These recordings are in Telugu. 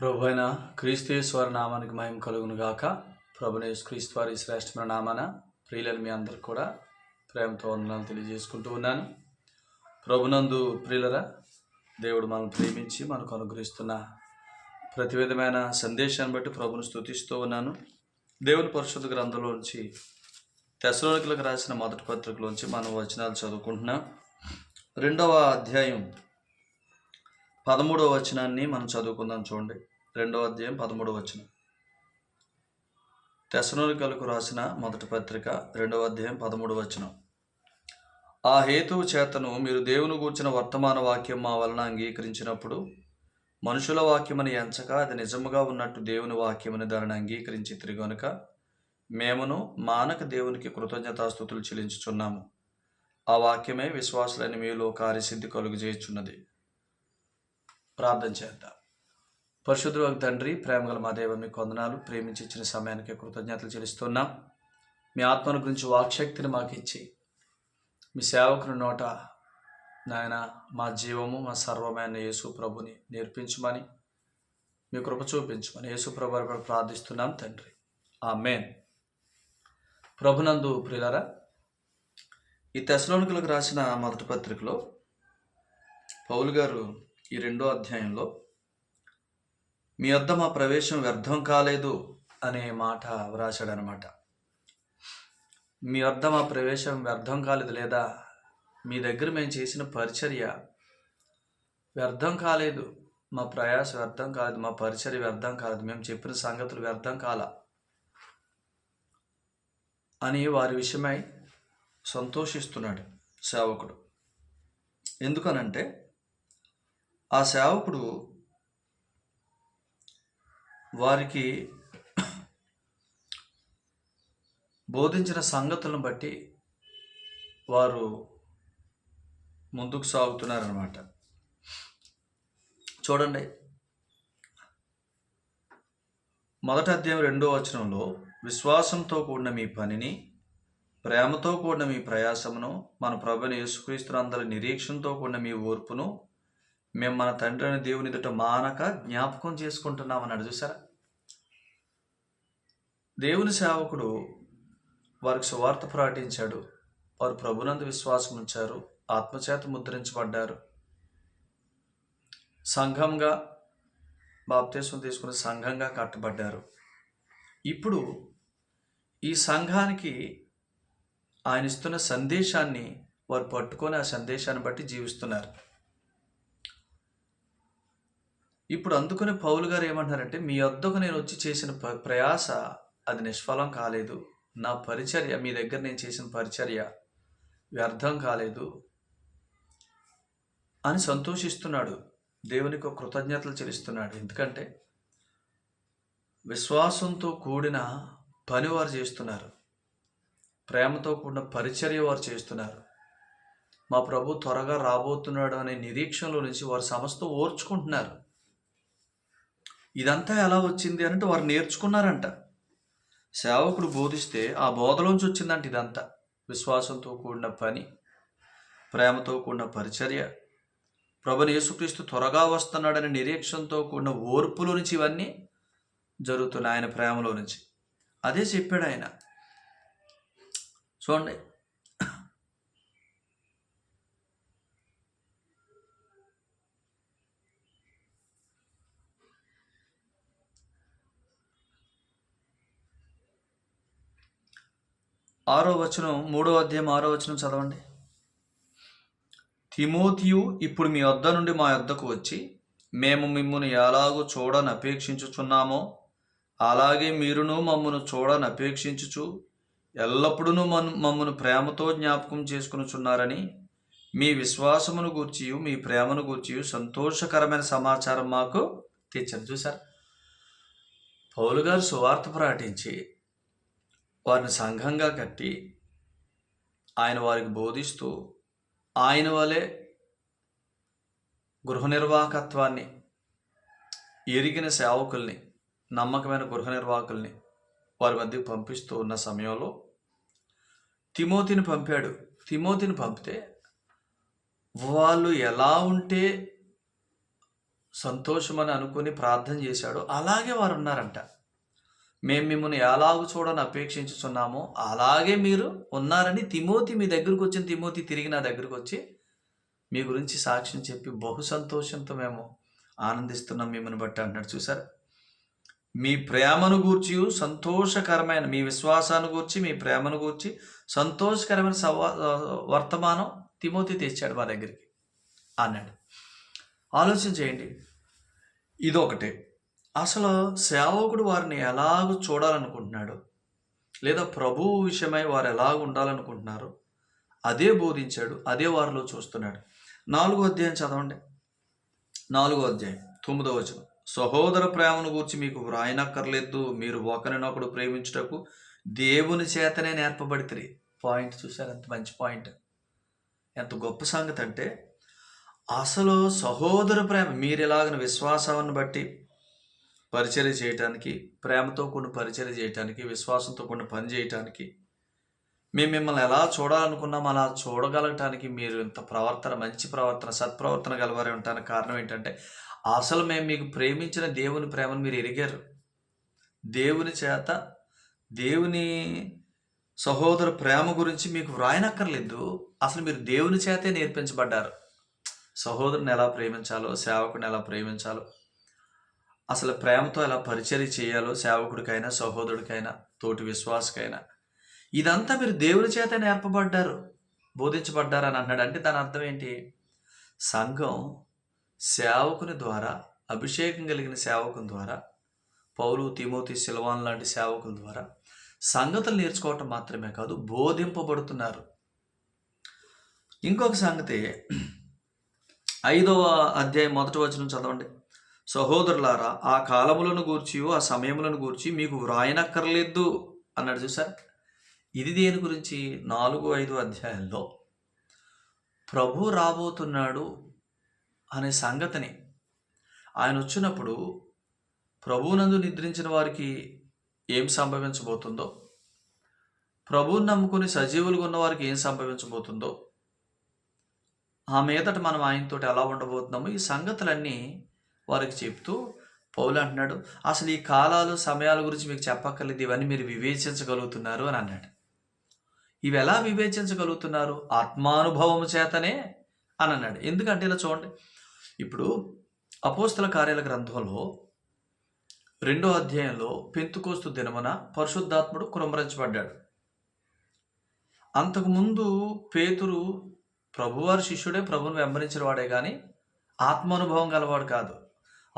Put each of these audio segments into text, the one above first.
ప్రభు అయిన క్రీస్తేశ్వర నామానికి మయం కలుగును గాక ప్రభునేశ్వర క్రీస్తు వారి శ్రేష్టమైన నామాన ప్రియులను మీ అందరికి కూడా ప్రేమతో వందనాలు తెలియజేసుకుంటూ ఉన్నాను. ప్రభునందు ప్రియులరా దేవుడు మనం ప్రేమించి మనకు అనుగ్రహిస్తున్న ప్రతి విధమైన సందేశాన్ని బట్టి ప్రభును స్తుతిస్తూ ఉన్నాను. దేవుని పరిశుద్ధ గ్రంథంలోంచి తెసలోనికలకు రాసిన మొదటి పత్రికలోంచి మనం వచనాలు చదువుకుంటున్నాం. రెండవ అధ్యాయం పదమూడవ వచనాన్ని మనం చదువుకుందాం చూడండి. రెండవ అధ్యాయం పదమూడవ వచనం. తెసనోనికలకు రాసిన మొదటి పత్రిక రెండవ అధ్యాయం పదమూడవ వచనం. ఆ హేతువు చేతను మీరు దేవుని గూర్చిన వర్తమాన వాక్యం మా వలన అంగీకరించినప్పుడు మనుషుల వాక్యమని ఎంచక అది నిజముగా ఉన్నట్టు దేవుని వాక్యమని దానిని అంగీకరించి తిరిగనుక మేమును మానక దేవునికి కృతజ్ఞతాస్థుతులు చెల్లించుచున్నాము. ఆ వాక్యమే విశ్వాసులని మీలో కార్యసిద్ధి కలుగు చేయుచున్నది ప్రార్థన చేద్దాం. పరిశుద్ధుల తండ్రి ప్రేమగల మా దేవ మీకు వందనాలు. ప్రేమించి ఇచ్చిన సమయానికి కృతజ్ఞతలు చెల్లిస్తున్నాం. మీ ఆత్మను గురించి వాక్శక్తిని మాకు ఇచ్చి మీ సేవకుని నోట నాయన మా జీవము మా సర్వమైన యేసు ప్రభుని నేర్పించమని మీ కృప చూపించమని యేసు ప్రభు కూడా ప్రార్థిస్తున్నాం తండ్రి. ఆ మేన్ ప్రభునందు ప్రియులరా ఈ తెసలోనికులకు రాసిన మొదటి పత్రికలో పౌలు గారు ఈ రెండో అధ్యాయంలో మీ వద్ద మా ప్రవేశం వ్యర్థం కాలేదు అనే మాట వ్రాశాడనమాట. మీ వద్ద మా ప్రవేశం వ్యర్థం కాలేదు లేదా? మీ దగ్గర మేము చేసిన పరిచర్య వ్యర్థం కాలేదు. మా ప్రయాస వ్యర్థం కాలేదు. మా పరిచర్య వ్యర్థం కాలేదు. మేము చెప్పిన సంగతులు వ్యర్థం కాల అని వారి విషయమై సంతోషిస్తున్నాడు సేవకుడు. ఎందుకనంటే ఆ సేవకుడు వారికి బోధించిన సంగతులను బట్టి వారు ముందుకు సాగుతున్నారన్నమాట. చూడండి. మొదటి అధ్యాయం రెండో వచనంలో విశ్వాసంతో కూడిన మీ పనిని ప్రేమతో కూడిన మీ ప్రయాసమును మన ప్రభుని యేసుక్రీస్తునందరి నిరీక్షణతో కూడిన మీ ఓర్పును మేము మన తండ్రి అయిన దేవుని ఎదుట మానక జ్ఞాపకం చేసుకుంటున్నాం అన్నాడు చూసారా దేవుని సేవకుడు వారికి సువార్త ప్రకటించాడు. వారు ప్రభునందు విశ్వాసం ఉంచారు ఆత్మచేత ముద్రించబడ్డారు. సంఘంగా బాప్తీసం తీసుకుని సంఘంగా కట్టబడ్డారు. ఇప్పుడు ఈ సంఘానికి ఆయన ఇస్తున్న సందేశాన్ని వారు పట్టుకొని ఆ సందేశాన్ని బట్టి జీవిస్తున్నారు. ఇప్పుడు అందుకుని పౌలు గారు ఏమంటారంటే మీ వద్దకు నేను వచ్చి చేసిన ప్రయాస అది నిష్ఫలం కాలేదు. నా పరిచర్య మీ దగ్గర నేను చేసిన పరిచర్య వ్యర్థం కాలేదు. అని సంతోషిస్తున్నాడు. దేవునికి ఒక కృతజ్ఞతలు చెల్లిస్తున్నాడు. ఎందుకంటే విశ్వాసంతో కూడిన పని వారు చేస్తున్నారు. ప్రేమతో కూడిన పరిచర్య వారు చేస్తున్నారు. మా ప్రభు త్వరగా రాబోతున్నాడు అనే నిరీక్షణలో నుంచి వారు సమస్త ఓర్చుకుంటున్నారు. ఇదంతా ఎలా వచ్చింది అంటే వారు నేర్చుకున్నారంట. సేవకుడు బోధిస్తే ఆ బోధలోంచి వచ్చిందంట ఇదంతా. విశ్వాసంతో కూడిన పని ప్రేమతో కూడిన పరిచర్య. ప్రభుని యేసుక్రీస్తు త్వరగా వస్తున్నాడనే నిరీక్షణతో కూడిన ఓర్పులో నుంచి ఇవన్నీ జరుగుతున్నాయి ఆయన ప్రేమలో నుంచి. అదే చెప్పాడు ఆయన. చూడండి ఆరో వచనం మూడో అధ్యాయం ఆరో వచనం చదవండి. తిమోతియు ఇప్పుడు మీ వద్ద నుండి మా వద్దకు వచ్చి మేము మిమ్మల్ని ఎలాగో చూడని అపేక్షించుచున్నామో అలాగే మీరును మమ్మను చూడని అపేక్షించుచు ఎల్లప్పుడూ మన్ మమ్మను ప్రేమతో జ్ఞాపకం చేసుకునిచున్నారని మీ విశ్వాసమును గూర్చి మీ ప్రేమను గూర్చి సంతోషకరమైన సమాచారం మాకు తెచ్చారు. చూసారు పౌలు గారు సువార్త ప్రకటించి వారిని సంఘంగా కట్టి ఆయన వారికి బోధిస్తూ ఆయన వలె గృహ నిర్వాహకత్వాన్ని ఎరిగిన సేవకుల్ని నమ్మకమైన గృహ నిర్వాహకుల్ని వారి మధ్యకు పంపిస్తూ ఉన్న సమయంలో తిమోతిని పంపాడు. తిమోతిని పంపితే వాళ్ళు ఎలా ఉంటే సంతోషమని అనుకుని ప్రార్థన చేశాడో అలాగే వారు ఉన్నారంట. మేము మిమ్మల్ని ఎలాగ చూడని అపేక్షించుచున్నామో అలాగే మీరు ఉన్నారని తిమోతి మీ దగ్గరకు వచ్చిన తిమోతి తిరిగి నా దగ్గరకు వచ్చి మీ గురించి సాక్ష్యం చెప్పి బహు సంతోషంతో మేము ఆనందిస్తున్నాం మిమ్మల్ని బట్టి అంటున్నాడు. చూసారు మీ ప్రేమను గూర్చి సంతోషకరమైన మీ విశ్వాసాన్ని గూర్చి మీ ప్రేమను గూర్చి సంతోషకరమైన సవా వర్తమానం తిమోతి తెచ్చాడు మా దగ్గరికి. అన్నాడు. ఆలోచన చేయండి. ఇదొకటి. అసలు సేవకుడు వారిని ఎలాగ చూడాలనుకుంటున్నాడు? లేదా ప్రభువు విషయమై వారు ఎలాగ ఉండాలనుకుంటున్నారు? అదే బోధించాడు అదే వారిలో చూస్తున్నాడు. నాలుగో అధ్యాయం చదవండి. నాలుగో అధ్యాయం తొమ్మిదో వచనం. సహోదర ప్రేమను గూర్చి మీకు వ్రాయనక్కర్లేదు. మీరు ఒకరినొకడు ప్రేమించుటకు దేవుని చేతనే నేర్పబడితే పాయింట్ చూశారు? ఎంత మంచి పాయింట్. ఎంత గొప్ప సంగతి అంటే అసలు సహోదర ప్రేమ మీరు ఎలాగిన విశ్వాసాన్ని బట్టి పరిచర్య చేయటానికి ప్రేమతో కొన్ని పరిచర్య చేయటానికి విశ్వాసంతో కొన్ని పని చేయటానికి మేము మిమ్మల్ని ఎలా చూడాలనుకున్నాం అలా చూడగలగటానికి మీరు ఇంత ప్రవర్తన మంచి ప్రవర్తన సత్ప్రవర్తన గలవారే ఉండటానికి కారణం ఏంటంటే అసలు మేము మీకు ప్రేమించిన దేవుని ప్రేమను మీరు ఎరిగారు. దేవుని చేత దేవుని సహోదర ప్రేమ గురించి మీకు వ్రాయనక్కర్లేదు. అసలు మీరు దేవుని చేతే నేర్పించబడ్డారు. సహోదరుని ఎలా ప్రేమించాలో సేవకుని ఎలా ప్రేమించాలో అసలు ప్రేమతో ఎలా పరిచర్య చేయాలో సేవకుడికైనా సహోదరుడికైనా తోటి విశ్వాసకైనా. ఇదంతా మీరు దేవుని చేత నేర్పబడ్డారు బోధించబడ్డారు అని అన్నాడు. అంటే దాని అర్థం ఏంటి? సంఘం సేవకుని ద్వారా అభిషేకం కలిగిన సేవకుని ద్వారా పౌలు తిమోతి సిల్వాన్ లాంటి సేవకుల ద్వారా సంగతులు నేర్చుకోవటం మాత్రమే కాదు బోధింపబడుతున్నారు. ఇంకొక సంగతి ఐదవ అధ్యాయం మొదటి వచనం చదవండి. సహోదరులారా ఆ కాలములను గూర్చి ఆ సమయములను గూర్చి మీకు వ్రాయనక్కర్లేదు అన్నాడు చూసారు ఇది దేని గురించి? నాలుగు ఐదు అధ్యాయాల్లో ప్రభు రాబోతున్నాడు అనే సంగతిని. ఆయన వచ్చినప్పుడు ప్రభువునందు నిద్రించిన వారికి ఏం సంభవించబోతుందో ప్రభువుని నమ్ముకుని సజీవులుగా ఉన్న వారికి ఏం సంభవించబోతుందో ఆ మీదట మనం ఆయనతోటి ఎలా ఉండబోతున్నామో ఈ సంగతులన్నీ వారికి చెప్తూ పౌలు అంటున్నాడు అసలు ఈ కాలాలు సమయాల గురించి మీకు చెప్పక్కర్లేదు. ఇవన్నీ మీరు వివేచించగలుగుతున్నారు అని అన్నాడు. ఇవి ఎలా వివేచించగలుగుతున్నారు? ఆత్మానుభవం చేతనే అని అన్నాడు. ఎందుకంటే ఇలా చూడండి ఇప్పుడు అపోస్తల కార్యాల గ్రంథంలో రెండో అధ్యాయంలో పెంతుకోస్తు దినమున పరిశుద్ధాత్ముడు కురంభరించబడ్డాడు అంతకుముందు పేతురు ప్రభువారి శిష్యుడే ప్రభుని వెంబడించిన వాడే కానీ ఆత్మానుభవం గలవాడు కాదు.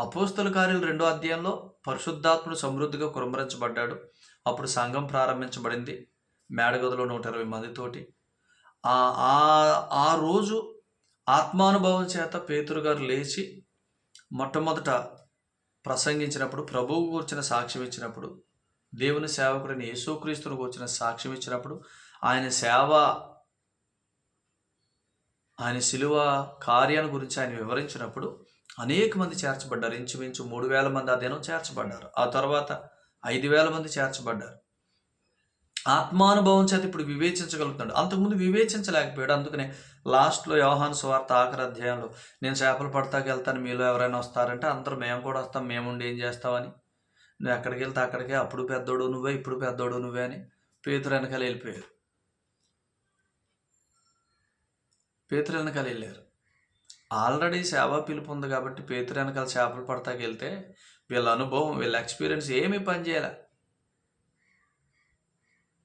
అపోస్తల కార్యాలు రెండో అధ్యాయంలో పరిశుద్ధాత్ముడు సమృద్ధిగా కురంభరించబడ్డాడు అప్పుడు సంఘం ప్రారంభించబడింది. మేడగదిలో నూట ఇరవై మందితోటి. ఆ ఆ- ఆ రోజు ఆత్మానుభవం చేత పేతురు గారు లేచి మొట్టమొదట ప్రసంగించినప్పుడు ప్రభువు కూర్చిన సాక్ష్యం ఇచ్చినప్పుడు దేవుని సేవకుడిని యేసుక్రీస్తుని కూర్చిన సాక్ష్యం ఇచ్చినప్పుడు ఆయన సేవ ఆయన శిలువ కార్యాన్ని గురించి ఆయన వివరించినప్పుడు అనేక మంది చేర్చబడ్డారు. ఇంచుమించు మూడు వేల మంది ఆ దినం చేర్చబడ్డారు. ఆ తర్వాత ఐదు వేల మంది చేర్చబడ్డారు. ఆత్మానుభవం చేత ఇప్పుడు వివేచించగలుగుతున్నాడు. అంతకుముందు వివేచించలేకపోయాడు. అందుకనే లాస్ట్లో యోహాను సువార్త ఆఖరి అధ్యాయంలో నేను చేపలు పడతాకి వెళ్తాను మీలో ఎవరైనా వస్తారంటే అందరూ మేము కూడా వస్తాం మేముండి ఏం చేస్తామని. నువ్వు ఎక్కడికి వెళ్తే అక్కడికే అప్పుడు పెద్దోడు నువ్వే ఇప్పుడు పెద్దోడు నువ్వే అని పేతురు వెనకాల వెళ్ళిపోయారు. పేతురు వెనకాల వెళ్ళారు. ఆల్రెడీ సేవా పిలుపు ఉంది కాబట్టి పేతురు వెనకాల చేపలు పడతాకి వెళ్తే వీళ్ళ అనుభవం వీళ్ళ ఎక్స్పీరియన్స్ ఏమీ పని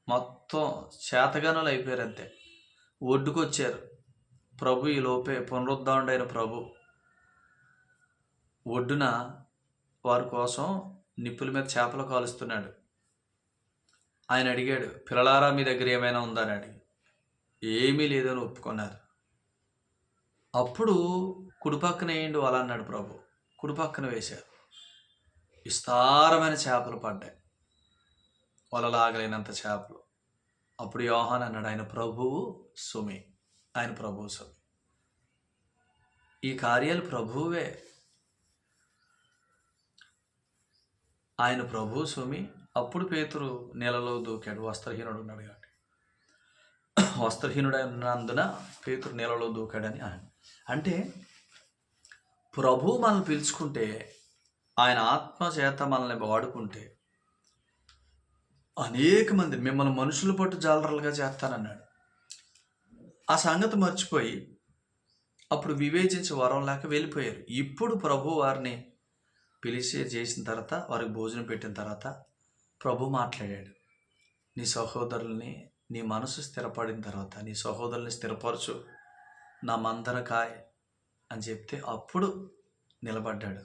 మొత్తం చేతగానులు అయిపోయారు అంతే. ఒడ్డుకొచ్చారు. ప్రభు ఈ లోపే పునరుద్ధాండైన ప్రభు. ఒడ్డున వారి కోసం నిప్పుల మీద చేపలు కాలుస్తున్నాడు. ఆయన అడిగాడు పిల్లలారా మీ దగ్గర ఏమైనా ఉందా? అని అడిగి ఏమీ లేదని ఒప్పుకున్నారు. అప్పుడు కుడిపక్కన వేయండి వాళ్ళ అన్నాడు ప్రభు? కుడిపక్కన వేశారు. విస్తారమైన చేపలు పడ్డాయి. వలలాగలేనంత చేపలు. అప్పుడు యోహాన్ అన్నాడు ఆయన ప్రభువు సుమి. ఆయన ప్రభువు సుమి. ఈ కార్యాలు ప్రభువే. ఆయన ప్రభువు సుమి. అప్పుడు పేతురు నెలలో దూకాడు వస్త్రహీనుడు ఉన్నాడు కాబట్టి. వస్త్రహీనుడు ఉన్నందున పేతురు నెలలో దూకాడని ఆయన అంటే ప్రభు మనల్ని పిలుచుకుంటే ఆయన ఆత్మ చేత మనల్ని వాడుకుంటే అనేక మంది మిమ్మల్ని మనుషులు పట్టు జాలరలుగా చేస్తానన్నాడు. ఆ సంగతి మర్చిపోయి అప్పుడు వివేచించి వరం లేక వెళ్ళిపోయారు. ఇప్పుడు ప్రభు వారిని పిలిచి చేసిన తర్వాత వారికి భోజనం పెట్టిన తర్వాత ప్రభు మాట్లాడాడు. నీ సహోదరుల్ని నీ మనసు స్థిరపడిన తర్వాత నీ సహోదరుల్ని స్థిరపరచు. నా మందరకాయ్ అని చెప్తే అప్పుడు నిలబడ్డాడు.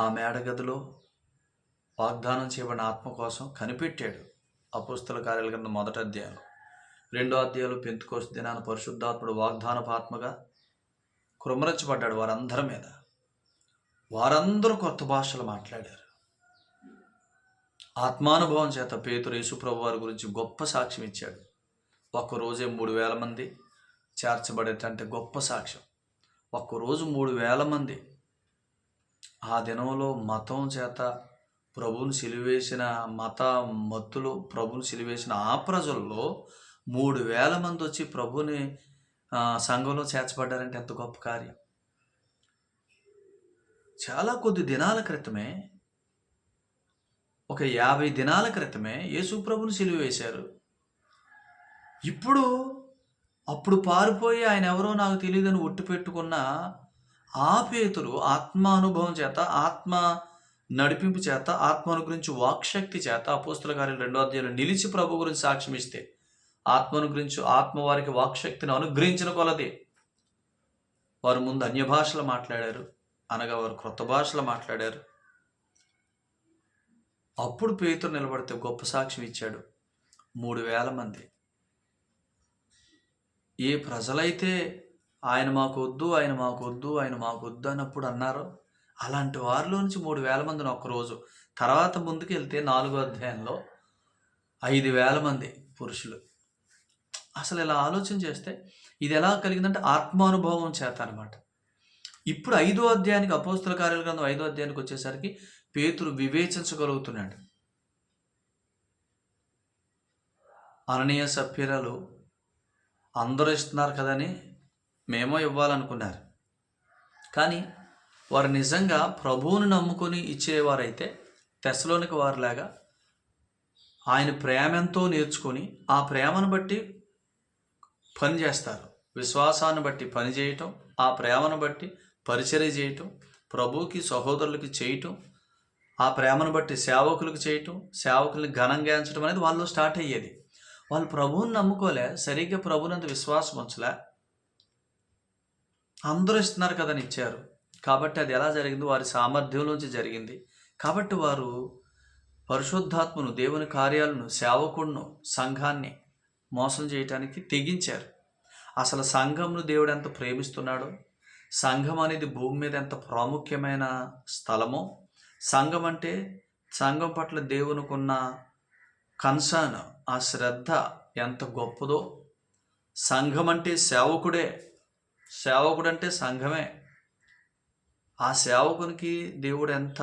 ఆ మేడగదిలో వాగ్దానం చేయబడిన ఆత్మ కోసం కనిపెట్టాడు అపుస్తల కార్యాల కింద మొదటి అధ్యాయం రెండో అధ్యాయంలో పెంతుకోస దినాన పరిశుద్ధాత్ముడు వాగ్దానపు ఆత్మగా వారందరి మీద. వారందరూ కొత్త భాషలు మాట్లాడారు. ఆత్మానుభవం చేత పేతురు యేసుప్రభు వారి గురించి గొప్ప సాక్ష్యం ఇచ్చాడు. ఒక్క రోజే మూడు వేల మంది చేర్చబడేటంటే గొప్ప సాక్ష్యం. ఒక్కరోజు మూడు వేల మంది ఆ దినంలో మతం చేత ప్రభుని సిలివేసిన మత మత్తులు ప్రభుని సిలివేసిన ఆ ప్రజల్లో మూడు వేల మంది వచ్చి ప్రభుని సంఘంలో చేర్చబడ్డారంటే ఎంత గొప్ప కార్యం. చాలా కొద్ది దినాల క్రితమే ఒక యాభై దినాల క్రితమే యేసు ప్రభుని సిలువ వేశారు ఇప్పుడు అప్పుడు పారిపోయి ఆయన ఎవరో నాకు తెలియదని ఒట్టు పెట్టుకున్న ఆ పేతులు ఆత్మానుభవం చేత ఆత్మ నడిపింపు చేత ఆత్మను గురించి వాక్శక్తి చేత అపోస్తుల కార్యం రెండో అధ్యాయంలో నిలిచి ప్రభు గురించి సాక్ష్యం ఇస్తే ఆత్మను గురించి ఆత్మ వారికి వాక్శక్తిని అనుగ్రహించిన కొలది. వారు ముందు అన్య భాషలు మాట్లాడారు అనగా వారు క్రొత్త భాషలు మాట్లాడారు. అప్పుడు పేతురు నిలబడితే గొప్ప సాక్ష్యం ఇచ్చాడు. మూడు వేల మంది. ఏ ప్రజలైతే ఆయన మాకు వద్దు ఆయన మాకు వద్దు ఆయన మాకొద్దు అన్నప్పుడు అన్నారో అలాంటి వారిలో నుంచి మూడు వేల మందిని ఒక్కరోజు. తర్వాత ముందుకు వెళ్తే నాలుగో అధ్యాయంలో ఐదు వేల మంది పురుషులు. అసలు ఇలా ఆలోచన చేస్తే ఇది ఎలా కలిగిందంటే ఆత్మానుభవం చేత అనమాట ఇప్పుడు ఐదో అధ్యాయానికి అపోస్తుల కార్యాల గ్రంథం ఐదో అధ్యాయానికి వచ్చేసరికి పేతురు వివేచించగలుగుతున్నాడు. అననీయ సభ్యురాలు అందరూ ఇస్తున్నారు కదని మేమో ఇవ్వాలనుకున్నారు. కానీ వారు నిజంగా ప్రభువుని నమ్ముకొని ఇచ్చేవారైతే తెశలోనికి వారిలాగా ఆయన ప్రేమ ఎంతో నేర్చుకొని ఆ ప్రేమను బట్టి పని చేస్తారు. విశ్వాసాన్ని బట్టి పని చేయటం ఆ ప్రేమను బట్టి పరిచర్య చేయటం ప్రభువుకి సహోదరులకి చేయటం ఆ ప్రేమను బట్టి సేవకులకు చేయటం సేవకుల్ని ఘనంగా ఎంచడం అనేది వాళ్ళు స్టార్ట్ అయ్యేది. వాళ్ళు ప్రభువుని నమ్ముకోలే సరిగ్గా ప్రభునంత విశ్వాసం ఉంచలే. అందరూ ఇస్తున్నారు కదని ఇచ్చారు. కాబట్టి అది ఎలా జరిగింది వారి సామర్థ్యంలోంచి జరిగింది. కాబట్టి వారు పరిశుద్ధాత్మను దేవుని కార్యాలను సేవకుడును సంఘాన్ని మోసం చేయటానికి తెగించారు. అసలు సంఘంను దేవుడు ఎంత ప్రేమిస్తున్నాడో? సంఘం అనేది భూమి మీద ఎంత ప్రాముఖ్యమైన స్థలమో? సంఘం అంటే సంఘం పట్ల దేవునికున్న కన్సర్న్ ఆ శ్రద్ధ ఎంత గొప్పదో. సంఘం అంటే సేవకుడే. సేవకుడు అంటే సంఘమే. ఆ సేవకునికి దేవుడు ఎంత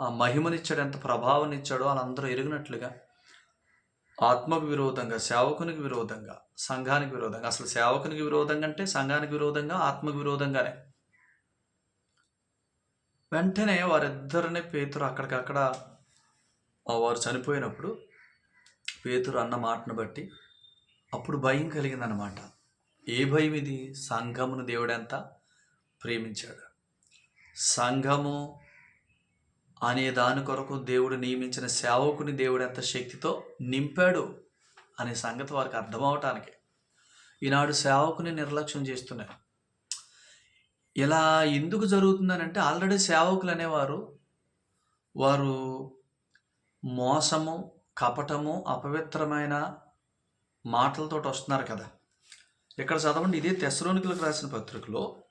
ఆ మహిమనిచ్చాడు ఎంత ప్రభావం ఇచ్చాడో వాళ్ళందరూ ఎరిగినట్లుగా. ఆత్మకు విరోధంగా సేవకునికి విరోధంగా సంఘానికి విరోధంగా. అసలు సేవకునికి విరోధంగా అంటే సంఘానికి విరోధంగా ఆత్మకు విరోధంగానే. వెంటనే వారిద్దరిని పేతురు అక్కడికక్కడ వారు చనిపోయినప్పుడు పేతురు అన్న మాటను బట్టి అప్పుడు భయం కలిగిందనమాట ఏ భయం ఇది? సంఘమును దేవుడెంత ప్రేమించాడు. సంఘము అనే దాని కొరకు దేవుడు నియమించిన సేవకుని దేవుడు ఎంత శక్తితో నింపాడు అనే సంగతి వారికి అర్థమవటానికి ఈనాడు సేవకుని నిర్లక్ష్యం చేస్తున్నారు. ఇలా ఎందుకు జరుగుతుందనంటే ఆల్రెడీ సేవకులు అనేవారు వారు మోసము కపటము అపవిత్రమైన మాటలతో వస్తున్నారు కదా. ఇక్కడ చదవండి ఇదే తెసరోనికులకు రాసిన పత్రికలో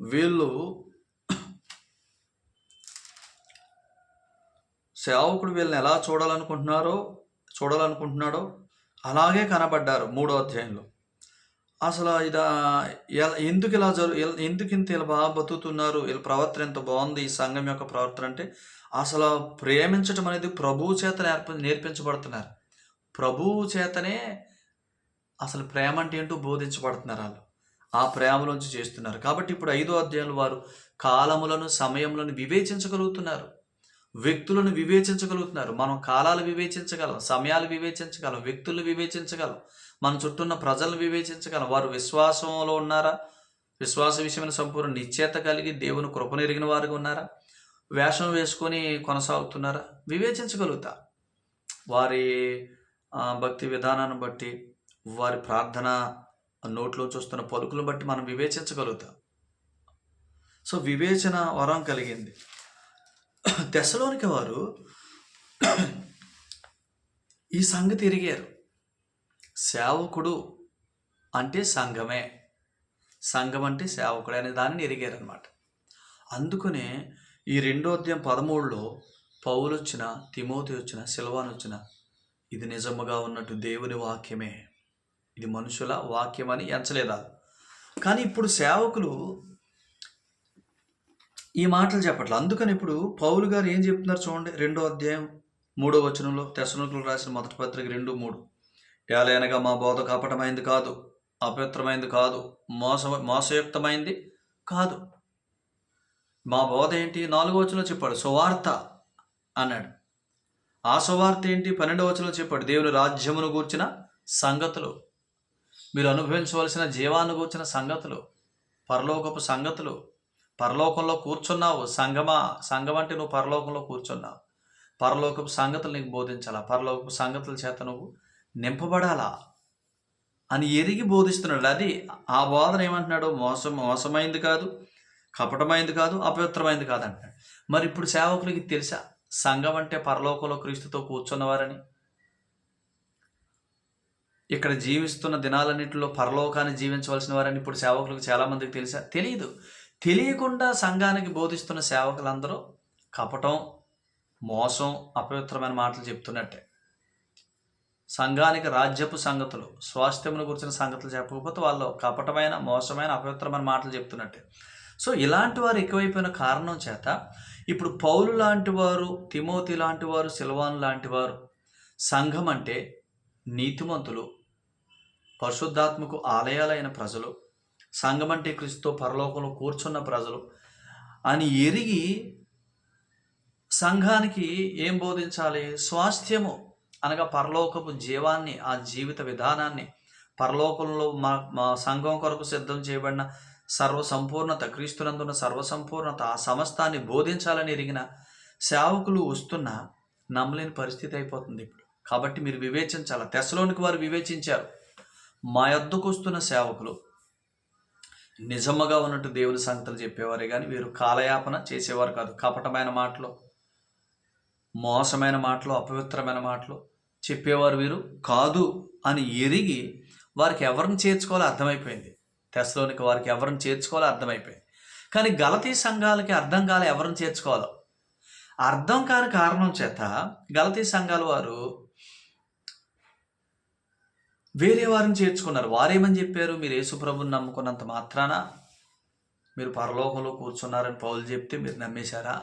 వీళ్ళు సేవకుడు వీళ్ళని ఎలా చూడాలనుకుంటున్నారో చూడాలనుకుంటున్నాడో అలాగే కనబడ్డారు మూడో అధ్యాయంలో. అసలు ఇదా ఎందుకు ఇలా జరు ఎందుకు ఇంత ఇలా బాగా బతుకుతున్నారు? వీళ్ళ ప్రవర్తన ఎంత బాగుంది? ఈ సంఘం యొక్క ప్రవర్తన అంటే అసలు ప్రేమించటం అనేది ప్రభువు చేత నేర్ప నేర్పించబడుతున్నారు. ప్రభువు చేతనే అసలు ప్రేమ అంటే ఏంటో బోధించబడుతున్నారు వాళ్ళు. ఆ ప్రేమలోంచి చేస్తున్నారు. కాబట్టి ఇప్పుడు ఐదో అధ్యాయులు వారు కాలములను సమయములను వివేచించగలుగుతున్నారు. వ్యక్తులను వివేచించగలుగుతున్నారు. మనం కాలాలు వివేచించగలం సమయాలు వివేచించగలం వ్యక్తులను వివేచించగలం. మన చుట్టూ ఉన్న ప్రజలను వివేచించగలం. వారు విశ్వాసంలో ఉన్నారా? విశ్వాస విషయమైన సంపూర్ణ నిశ్చేత కలిగి దేవుని కృపను ఎరిగిన వారుగా ఉన్నారా? వేషం వేసుకొని కొనసాగుతున్నారా? వివేచించగలుగుతా. వారి భక్తి విధానాన్ని బట్టి వారి ప్రార్థన నోట్లో చూస్తున్న పలుకులను బట్టి మనం వివేచించగలుగుతాం. సో వివేచన వరం కలిగింది. దశలోనికి వారు ఈ సంగతి ఎరిగారు. సేవకుడు అంటే సంఘమే. సంఘం అంటే సేవకుడు అనే దానిని ఎరిగారనమాట అందుకనే ఈ రెండో అధ్యాయం పదమూడులో పౌలు వచ్చిన తిమోతి వచ్చిన సిల్వాన్ వచ్చిన ఇది నిజముగా ఉన్నట్టు దేవుని వాక్యమే. ఇది మనుషుల వాక్యం అని ఎంచలేదా? కానీ ఇప్పుడు సేవకులు ఈ మాటలు చెప్పట్లేదు అందుకని ఇప్పుడు పౌలు గారు ఏం చెప్తున్నారు చూడండి రెండో అధ్యాయం మూడో వచనంలో తెసనుకులు రాసిన మొదటి పత్రిక రెండు మూడు. ఏలైనగా మా బోధ కపటమైంది కాదు అపవిత్రమైంది కాదు మోస మోసయుక్తమైంది కాదు. మా బోధ ఏంటి? నాలుగో వచనంలో చెప్పాడు సువార్త అన్నాడు. ఆ సువార్త ఏంటి? పన్నెండవ వచనంలో చెప్పాడు దేవుని రాజ్యమును గూర్చిన సంగతులు. మీరు అనుభవించవలసిన జీవాన్ని గూర్చిన సంగతులు పరలోకపు సంగతులు. పరలోకంలో కూర్చున్నావు సంగమా సంగం అంటే నువ్వు పరలోకంలో కూర్చున్నావు. పరలోకపు సంగతులు నీకు బోధించాలా? పరలోకపు సంగతుల చేత నువ్వు నింపబడాలా? అని ఎరిగి బోధిస్తున్నాడు. అది ఆ బోధన ఏమంటున్నాడు? మోసం మోసమైంది కాదు కపటమైంది కాదు అపవిత్రమైంది కాదు అంటున్నాడు. మరి ఇప్పుడు సేవకులకి తెలుసా? సంఘం అంటే పరలోకంలో క్రీస్తుతో కూర్చున్నవారని. ఇక్కడ జీవిస్తున్న దినాలన్నింటిలో పరలోకాన్ని జీవించవలసిన వారని ఇప్పుడు సేవకులకు చాలామందికి తెలుసా? తెలియదు తెలియకుండా సంఘానికి బోధిస్తున్న సేవకులందరూ కపటం మోసం అపవిత్రమైన మాటలు చెప్తున్నట్టే. సంఘానికి రాజ్యపు సంగతులు స్వాస్థ్యమును గురించిన సంగతులు చెప్పకపోతే వాళ్ళు కపటమైన మోసమైన అపవిత్రమైన మాటలు చెప్తున్నట్టే. సో ఇలాంటి వారు ఎక్కువైపోయిన కారణం చేత ఇప్పుడు పౌలు లాంటి వారు తిమోతి లాంటి వారు సిల్వాన్ లాంటి వారు సంఘం అంటే నీతిమంతులు పరిశుద్ధాత్మకు ఆలయాలైన ప్రజలు సంఘం అంటే క్రీస్తు పరలోకంలో కూర్చున్న ప్రజలు అని ఎరిగి సంఘానికి ఏం బోధించాలి? స్వాస్థ్యము. అనగా పరలోకపు జీవాన్ని ఆ జీవిత విధానాన్ని పరలోకంలో మా మా సంఘం కొరకు సిద్ధం చేయబడిన సర్వసంపూర్ణత క్రీస్తునందున్న సర్వసంపూర్ణత ఆ సమస్తాన్ని బోధించాలని ఎరిగిన సేవకులు వస్తున్న నమ్మలేని పరిస్థితి అయిపోతుంది ఇప్పుడు. కాబట్టి మీరు వివేచించాలి? తెశలోనికి వారు వివేచించారు. మా యొద్దకు వస్తున్న సేవకులు. నిజముగా ఉన్నట్టు దేవుని సంగతులు చెప్పేవారే కానీ వీరు కాలయాపన చేసేవారు కాదు. కపటమైన మాటలు మోసమైన మాటలు అపవిత్రమైన మాటలు చెప్పేవారు వీరు? కాదు అని ఎరిగి వారికి ఎవరిని చేర్చుకోవాలో అర్థమైపోయింది. తెసలోనికి వారికి ఎవరిని చేర్చుకోవాలో అర్థమైపోయింది. కానీ గలతీ సంఘాలకి అర్థం కాలే ఎవరిని చేర్చుకోవాలో. అర్థం కాని కారణం చేత గలతీ సంఘాల వారు వేరే వారిని చేర్చుకున్నారు. వారేమని చెప్పారు? మీరు యేసుప్రభుని నమ్ముకున్నంత మాత్రాన మీరు పరలోకంలో కూర్చున్నారని పౌలు చెప్తే మీరు నమ్మేశారా?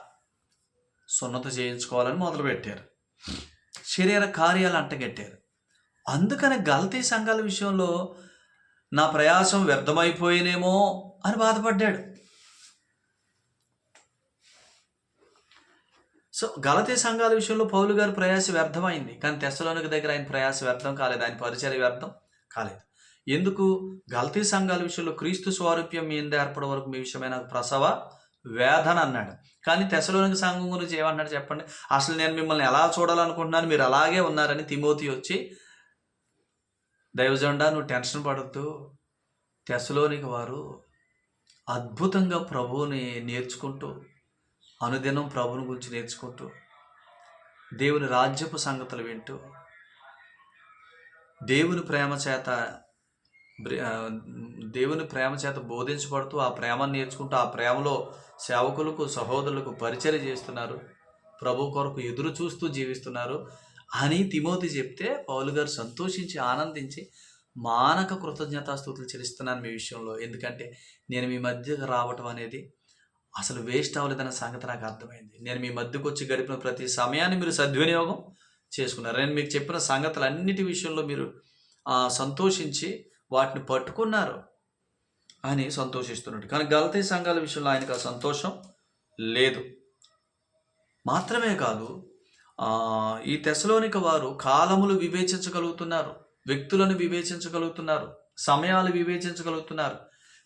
సున్నత చేయించుకోవాలని మొదలుపెట్టారు. శరీర కార్యాలు అంటగట్టారు. అందుకని గలతీ సంఘాల విషయంలో నా ప్రయాసం వ్యర్థమైపోయినేమో అని బాధపడ్డాడు. సో గలతీ సంఘాల విషయంలో పౌలు గారి ప్రయాస వ్యర్థమైంది. కానీ తెస్సలోనికి దగ్గర ఆయన ప్రయాస వ్యర్థం కాలేదు. ఆయన పరిచయం వ్యర్థం కాలేదు. ఎందుకు? గలతీ సంఘాల విషయంలో క్రీస్తు స్వారూప్యం మీద ఏర్పడే వరకు మీ విషయమైన ప్రసవ వేదన అన్నాడు కానీ తెసలోనికి సంఘం గురించి ఏమన్నాడు చెప్పండి? అసలు నేను మిమ్మల్ని ఎలా చూడాలనుకుంటున్నాను? మీరు అలాగే ఉన్నారని తిమోతి వచ్చి దైవజెండా నువ్వు టెన్షన్ పడద్దు. తెసలోనికి వారు అద్భుతంగా ప్రభువుని నేర్చుకుంటూ అనుదినం ప్రభుని గురించి నేర్చుకుంటూ దేవుని రాజ్యపు సంగతులు వింటూ దేవుని ప్రేమ చేత దేవుని ప్రేమ చేత బోధించబడుతూ ఆ ప్రేమను నేర్చుకుంటూ ఆ ప్రేమలో సేవకులకు సహోదరులకు పరిచయం చేస్తున్నారు. ప్రభు కొరకు ఎదురు చూస్తూ జీవిస్తున్నారు. అని తిమోతి చెప్తే పౌలు గారు సంతోషించి ఆనందించి మానక కృతజ్ఞతాస్థుతులు చెల్లిస్తున్నాను మీ విషయంలో. ఎందుకంటే నేను మీ మధ్యకు రావటం అనేది అసలు వేస్ట్ అవ్వలేదన్న సంగతి నాకు అర్థమైంది. నేను మీ మధ్యకు వచ్చి గడిపిన ప్రతి సమయాన్ని మీరు సద్వినియోగం చేసుకున్నారు. నేను మీకు చెప్పిన సంగతులన్నిటి విషయంలో మీరు సంతోషించి వాటిని పట్టుకున్నారు అని సంతోషిస్తున్నాడు. కానీ గలతీ సంఘాల విషయంలో ఆయనకు ఆ సంతోషం లేదు. మాత్రమే కాదు ఈ తెశలోనిక వారు కాలములు వివేచించగలుగుతున్నారు వ్యక్తులను వివేచించగలుగుతున్నారు సమయాలు వివేచించగలుగుతున్నారు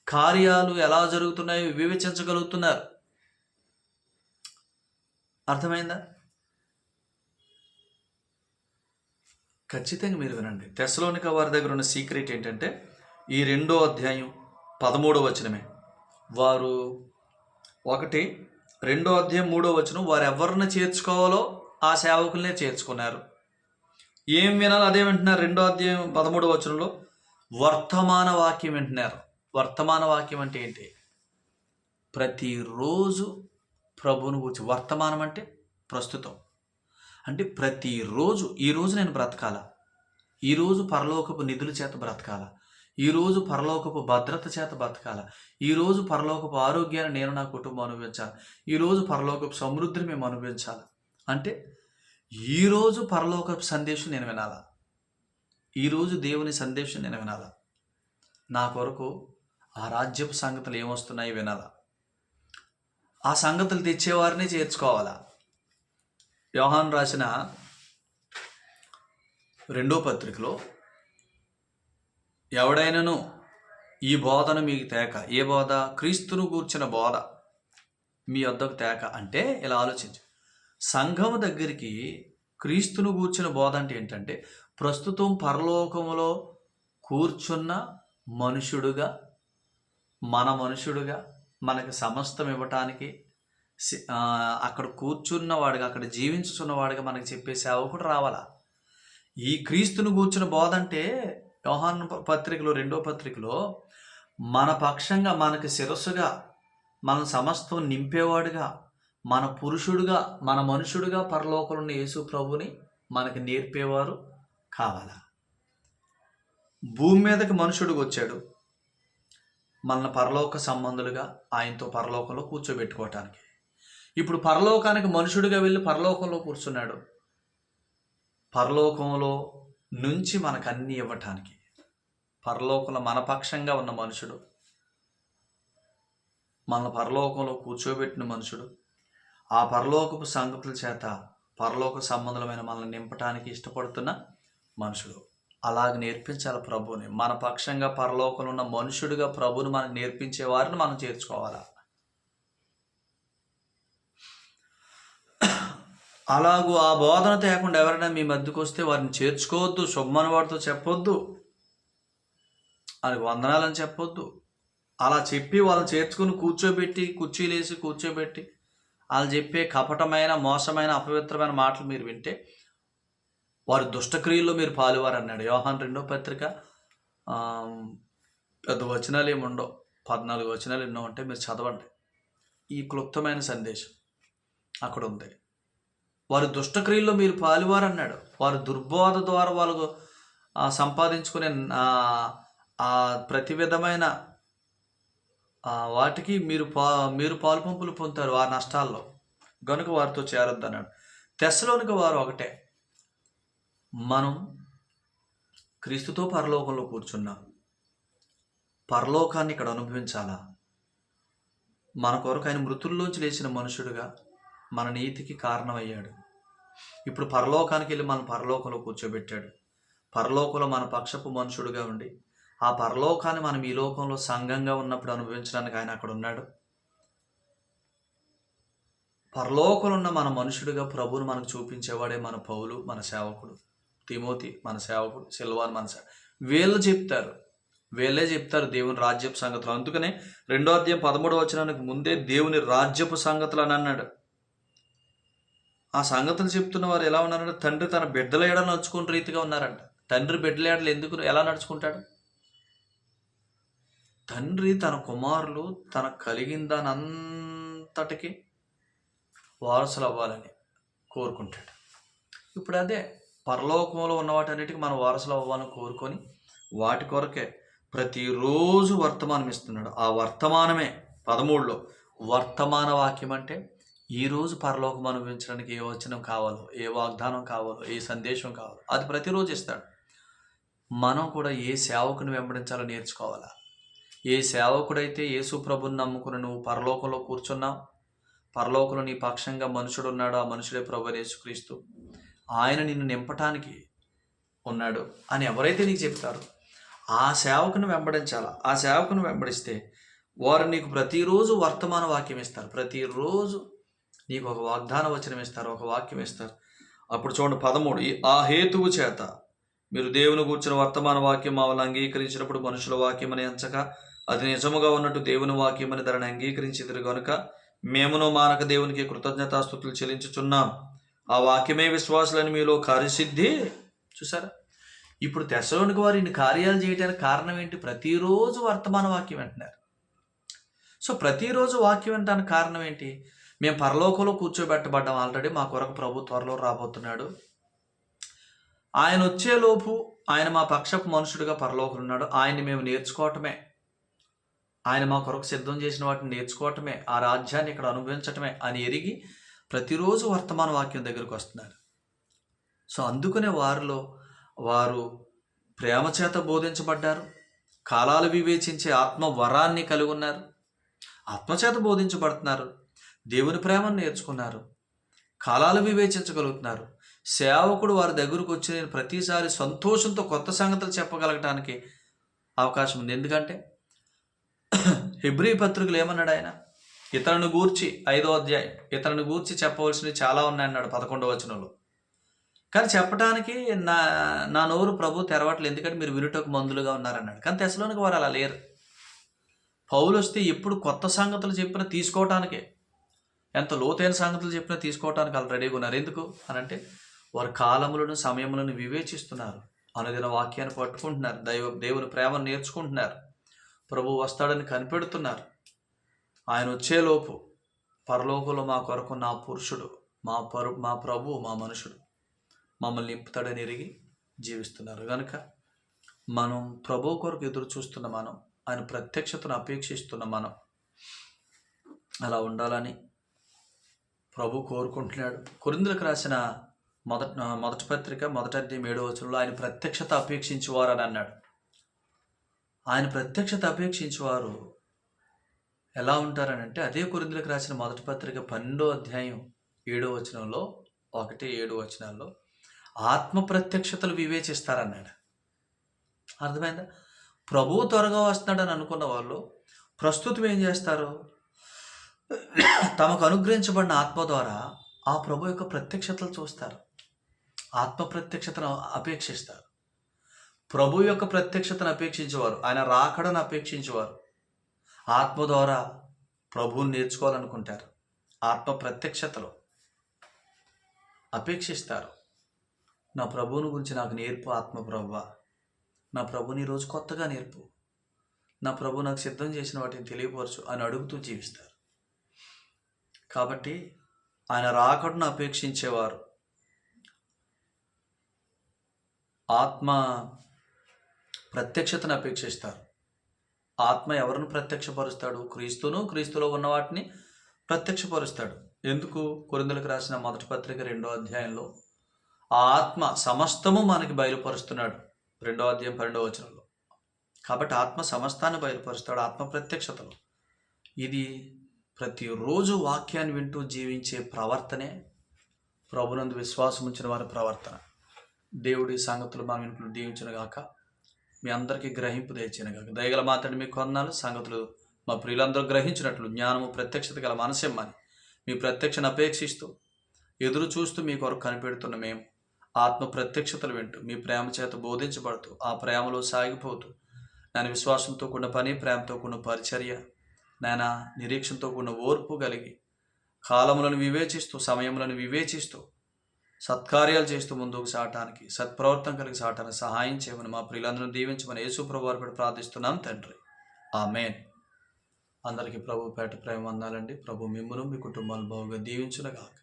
కార్యాలు ఎలా జరుగుతున్నాయో వివేచించగలుగుతున్నారు. అర్థమైందా? ఖచ్చితంగా మీరు వినండి. తెసలోనిక వారి దగ్గర ఉన్న సీక్రెట్ ఏంటంటే ఈ రెండో అధ్యాయం పదమూడో వచనమే. వారు ఒకటి రెండో అధ్యాయం మూడో వచనం వారు ఎవరిని చేర్చుకోవాలో ఆ సేవకులనే చేర్చుకున్నారు. ఏం వినాలి అదే వింటున్నారు రెండో అధ్యాయం పదమూడో వచనంలో. వర్తమాన వాక్యం వింటున్నారు. వర్తమాన వాక్యం అంటే ఏంటి? ప్రతిరోజు ప్రభువును గురించి. వర్తమానం అంటే ప్రస్తుతం. అంటే ప్రతిరోజు ఈరోజు నేను బ్రతకాల. ఈరోజు పరలోకపు నిధుల చేత బ్రతకాల. ఈరోజు పరలోకపు భద్రత చేత బ్రతకాల. ఈరోజు పరలోకపు ఆరోగ్యాన్ని నేను నా కుటుంబం అనుభవించాలి. ఈరోజు పరలోకపు సమృద్ధిని మేము అనుభవించాలి. అంటే ఈరోజు పరలోకపు సందేశం నేను వినాలా? ఈరోజు దేవుని సందేశం నేను వినాలా? నా కొరకు ఆ రాజ్యపు సంగతులు ఏమొస్తున్నాయి వినాలా? ఆ సంగతులు తెచ్చేవారిని చేర్చుకోవాలా? యోహాన్ రాసిన రెండో పత్రికలో ఎవడైనను ఈ బోధను మీకు తేక ఏ బోధ? క్రీస్తును కూర్చిన బోధ మీ వద్దకు తేక అంటే ఇలా ఆలోచించు. సంఘము దగ్గరికి క్రీస్తును కూర్చిన బోధ అంటే ఏంటంటే ప్రస్తుతం పరలోకములో కూర్చున్న మనుషుడుగా మన మనుషుడుగా మనకి సమస్తం ఇవ్వటానికి అక్కడ కూర్చున్నవాడుగా అక్కడ జీవించుతున్నవాడుగా మనకి చెప్పే సేవకుడు రావాలా? ఈ క్రీస్తును కూర్చున్న బోధ అంటే యోహాన్ పత్రికలో రెండో పత్రికలో మన పక్షంగా మనకి శిరస్సుగా మన సమస్తం నింపేవాడుగా మన పురుషుడుగా మన మనుషుడుగా పరలోకలున్న యేసు ప్రభుని మనకి నేర్పేవారు కావాలా? భూమి మీదకి మనుషుడికి వచ్చాడు. మన పరలోక సంబంధులుగా ఆయనతో పరలోకంలో కూర్చోబెట్టుకోవటానికి. ఇప్పుడు పరలోకానికి మనుషుడిగా వెళ్ళి పరలోకంలో కూర్చున్నాడు. పరలోకంలో నుంచి మనకు అన్నీ ఇవ్వటానికి. పరలోకంలో మన పక్షంగా ఉన్న మనుషుడు. మన పరలోకంలో కూర్చోబెట్టిన మనుషుడు. ఆ పరలోకపు సంగతుల చేత పరలోక సంబంధమైన మనల్ని నింపటానికి ఇష్టపడుతున్న మనుషుడు. అలాగ నేర్పించాలి ప్రభుని మన పక్షంగా పరలోకంలో ఉన్న మనుషుడిగా ప్రభుని మనకు నేర్పించే వారిని మనం చేర్చుకోవాలా? అలాగూ ఆ బోధన తేకుండా ఎవరైనా మీ మధ్యకు వస్తే వారిని చేర్చుకోవద్దు శుభ్మని వాడితో చెప్పొద్దు వాళ్ళకి వందనాలని చెప్పొద్దు. అలా చెప్పి వాళ్ళని చేర్చుకుని కూర్చోబెట్టి కుర్చీలేసి కూర్చోబెట్టి వాళ్ళు చెప్పే కపటమైన మోసమైన అపవిత్రమైన మాటలు మీరు వింటే వారి దుష్టక్రియల్లో మీరు పాలువారు అన్నాడు. యోహాన్ రెండో పత్రిక పెద్ద వచనాలు ఏమి ఉండవు పద్నాలుగు వచనాలు ఎన్నో ఉంటే మీరు చదవండి. ఈ క్లుప్తమైన సందేశం అక్కడ ఉంది. వారి దుష్టక్రియల్లో మీరు పాలువారు అన్నాడు వారు దుర్బోధ ద్వారా వాళ్ళు సంపాదించుకునే ఆ, ప్రతి విధమైన వాటికి మీరు పా మీరు పాలు పంపులు పొందుతారు ఆ నష్టాల్లో. గనుక వారితో చేరొద్దు అన్నాడు తెస్సలోనికి వారు ఒకటే. మనం క్రీస్తుతో పరలోకంలో కూర్చున్నాం. పరలోకాన్ని ఇక్కడ అనుభవించాలా? మన కొరకు ఆయన మృతుల్లోంచి లేచిన మనుషుడుగా మన నీతికి కారణమయ్యాడు. ఇప్పుడు పరలోకానికి వెళ్ళి మన పరలోకంలో కూర్చోబెట్టాడు. పరలోకంలో మన పక్షపు మనుషుడుగా ఉండి ఆ పరలోకాన్ని మనం ఈ లోకంలో సంఘంగా ఉన్నప్పుడు అనుభవించడానికి ఆయన అక్కడ ఉన్నాడు. పరలోకంలో ఉన్న మన మనుషుడిగా ప్రభువును మనకు చూపించేవాడే మన పౌలు మన సేవకుడు. తిమోతి మన సేవకుడు. సిల్వాన్ మన సేవ వీళ్ళు చెప్తారు. వీళ్ళే చెప్తారు దేవుని రాజ్యపు సంగతులు. అందుకనే రెండో అధ్యాయం పదమూడవ వచనానికి ముందే దేవుని రాజ్యపు సంగతులు అని అన్నాడు. ఆ సంగతులు చెప్తున్న వారు ఎలా ఉన్నారంటే తండ్రి తన బిడ్డల ఏడ నడుచుకుని రీతిగా ఉన్నారంట. తండ్రి బిడ్డల ఏడలు ఎందుకు ఎలా నడుచుకుంటాడు? తండ్రి తన కుమారులు తనకు కలిగిన దాని అంతటికి వారసులు అవ్వాలని కోరుకుంటాడు. ఇప్పుడు అదే పరలోకంలో ఉన్న వాటన్నిటికీ మనం వారసులు అవ్వాలని కోరుకొని వాటి కొరకే ప్రతిరోజు వర్తమానం ఇస్తున్నాడు. ఆ వర్తమానమే పదమూడులో వర్తమాన వాక్యం అంటే ఈరోజు పరలోకం అనుభవించడానికి ఏ వచనం కావాలో ఏ వాగ్దానం కావాలో ఏ సందేశం కావాలో అది ప్రతిరోజు ఇస్తాడు. మనం కూడా ఏ సేవకుని వెంబడించాలో నేర్చుకోవాలా? ఏ సేవకుడైతే యేసు ప్రభుని నమ్ముకుని నువ్వు పరలోకంలో కూర్చున్నావు పరలోకంలో నీ పక్షంగా మనుషుడు ఉన్నాడు ఆ మనుషుడే ప్రభు యేసుక్రీస్తు. ఆయన నిన్ను నింపటానికి ఉన్నాడు అని ఎవరైతే నీకు చెప్తారో ఆ సేవకుని వెంబడించాల? ఆ సేవకుని వెంబడిస్తే వారు నీకు ప్రతిరోజు వర్తమాన వాక్యం ఇస్తారు. ప్రతిరోజు నీకు ఒక వాగ్దాన వచనం ఇస్తారు ఒక వాక్యం ఇస్తారు. అప్పుడు చూడండి పదమూడు ఆ హేతువు చేత మీరు దేవుని కూర్చున్న వర్తమాన వాక్యం మా అంగీకరించినప్పుడు మనుషుల వాక్యం అని ఎంచక అది నిజముగా ఉన్నట్టు దేవుని వాక్యం అని దానిని అంగీకరించింది కనుక మేమును మానక దేవునికి కృతజ్ఞతాస్థుతులు చెల్లించుచున్నాం. ఆ వాక్యమే విశ్వాసులని మీలో కార్యసిద్ధి చూసారా? ఇప్పుడు తెసలోనికి వారు ఇన్ని కార్యాలు చేయడానికి కారణం ఏంటి? ప్రతిరోజు వర్తమాన వాక్యం వింటున్నారు. సో ప్రతిరోజు వాక్యం వినడానికి కారణం ఏంటి? మేము పరలోకంలో కూర్చోబెట్టబడ్డాం ఆల్రెడీ మా కొరకు ప్రభు త్వరలో రాబోతున్నాడు. ఆయన వచ్చేలోపు ఆయన మా పక్షపు మనుషుడిగా పరలోకం ఉన్నాడు. ఆయన్ని మేము నేర్చుకోవటమే. ఆయన మా కొరకు సిద్ధం చేసిన వాటిని నేర్చుకోవటమే ఆ రాజ్యాన్ని ఇక్కడ అనుభవించటమే అని ఎరిగి ప్రతిరోజు వర్తమాన వాక్యం దగ్గరకు వస్తున్నారు. సో అందుకనే వారిలో వారు ప్రేమ చేత బోధించబడ్డారు కాలాలు వివేచించే ఆత్మ వరాన్ని కలిగి ఉన్నారు ఆత్మచేత బోధించబడుతున్నారు. దేవుని ప్రేమను నేర్చుకున్నారు. కాలాలు వివేచించగలుగుతున్నారు. సేవకుడు వారి దగ్గరకు వచ్చి నేను ప్రతిసారి సంతోషంతో కొత్త సంగతులు చెప్పగలగటానికి అవకాశం ఉంది. ఎందుకంటే హెబ్రీ పత్రికలు ఏమన్నాడు ఆయన? ఇతరుని గూర్చి ఐదో అధ్యాయం ఇతరుని గూర్చి చెప్పవలసినవి చాలా ఉన్నాయన్నాడు పదకొండవ వచనంలో. కానీ చెప్పడానికి నా నా నోరు ప్రభు తెరవట్లేదు. ఎందుకంటే మీరు వినుటకు మందులుగా ఉన్నారన్నాడు. కానీ తెసలోనికి వారు అలా లేరు. పౌలు వస్తే ఎప్పుడు కొత్త సంగతులు చెప్పినా తీసుకోవటానికే ఎంత లోతైన సంగతులు చెప్పినా తీసుకోవటానికి వాళ్ళు రెడీగా ఉన్నారు. ఎందుకు? అని అంటే వారు కాలములను సమయములను వివేచిస్తున్నారు. అనుదిన వాక్యాన్ని పట్టుకుంటున్నారు. దైవ దేవుని ప్రేమను నేర్చుకుంటున్నారు. ప్రభు వస్తాడని కనిపెడుతున్నారు. ఆయన వచ్చేలోపు పరలోకంలో మా కొరకు నా పురుషుడు మా పరు మా ప్రభు మా మనుషుడు మమ్మల్ని నింపుతాడని ఎరిగి జీవిస్తున్నారు. కనుక మనం ప్రభు కొరకు ఎదురు చూస్తున్న మనం ఆయన ప్రత్యక్షతను అపేక్షిస్తున్న మనం అలా ఉండాలని ప్రభు కోరుకుంటున్నాడు. కొరిందులకు రాసిన మొదట మొదటి పత్రిక మొదటి అధ్యాయం ఏడో వచనంలో ఆయన ప్రత్యక్షత అపేక్షించేవారు అని అన్నాడు. ఆయన ప్రత్యక్షత అపేక్షించేవారు ఎలా ఉంటారని అంటే అదే కొరిందులకు రాసిన మొదటి పత్రిక పన్నెండో అధ్యాయం ఏడో వచనంలో ఒకటి ఏడు వచనాల్లో ఆత్మ ప్రత్యక్షతలు వివేచిస్తారన్నాడు. అర్థమైందా? ప్రభువు త్వరగా వస్తున్నాడని అనుకున్న వాళ్ళు ప్రస్తుతం ఏం చేస్తారు? తమకు అనుగ్రహించబడిన ఆత్మ ద్వారా ఆ ప్రభు యొక్క ప్రత్యక్షతలు చూస్తారు. ఆత్మ ప్రత్యక్షతను అపేక్షిస్తారు. ప్రభు యొక్క ప్రత్యక్షతను అపేక్షించేవారు. ఆయన రాకడను అపేక్షించేవారు. ఆత్మ ద్వారా ప్రభువుని నేర్చుకోవాలనుకుంటారు. ఆత్మ ప్రత్యక్షతలో అపేక్షిస్తారు. నా ప్రభువుని గురించి నాకు నేర్పు ఆత్మ ప్రభువా నా ప్రభుని ఈరోజు కొత్తగా నేర్పు. నా ప్రభు నాకు సిద్ధం చేసిన వాటిని తెలియపరచు అని అడుగుతూ జీవిస్తారు. కాబట్టి ఆయన రాకడను అపేక్షించేవారు. ఆత్మ ప్రత్యక్షతను అపేక్షిస్తారు. ఆత్మ ఎవరిని ప్రత్యక్షపరుస్తాడు? క్రీస్తును. క్రీస్తులో ఉన్న వాటిని ప్రత్యక్షపరుస్తాడు. ఎందుకు? కొరిందులకు రాసిన మొదటి పత్రిక రెండో అధ్యాయంలో ఆ ఆత్మ సమస్తము మనకి బయలుపరుస్తున్నాడు. రెండో అధ్యాయం పన్నెండో వచనంలో. కాబట్టి ఆత్మ సమస్తాన్ని బయలుపరుస్తాడు. ఆత్మ ప్రత్యక్షతలో. ఇది ప్రతిరోజు వాక్యాన్ని వింటూ జీవించే ప్రవర్తనే ప్రభునందు విశ్వాసం ఉంచిన వారి ప్రవర్తన. దేవుడి సంగతులు మా ఇంట్లో దీవించిన గాక. మీ అందరికీ గ్రహింపు తెచ్చిన గాక. దయగల మాతడి మీ కొన్నాళ్ళు సంగతులు మా ప్రియులందరూ గ్రహించినట్లు జ్ఞానము ప్రత్యక్షత గల మనసిమ్మని మీ ప్రత్యక్షను అపేక్షిస్తూ ఎదురు చూస్తూ మీ కొరకు కనిపెడుతున్న మేము ఆత్మ ప్రత్యక్షతలు వింటూ మీ ప్రేమ చేత బోధించబడుతూ ఆ ప్రేమలో సాగిపోతూ దాని విశ్వాసంతో కూడిన పని ప్రేమతో కూడిన పరిచర్య నాయన నిరీక్షణతో కూడిన ఓర్పు కలిగి కాలములను వివేచిస్తూ సమయములను వివేచిస్తూ సత్కార్యాలు చేస్తూ ముందుకు సాగటానికి సత్ప్రవర్తన కలిగి సాగటానికి సహాయం చేయమని మా ప్రియులందరూ దీవించమని యేసుప్రభు వారి ప్రార్థిస్తున్నాం తండ్రి. ఆమెన్. అందరికీ ప్రభు పేట ప్రేమ వందాలండి. ప్రభు మిమ్మల్ని మీ కుటుంబాలు బాగుగా దీవించునగాక.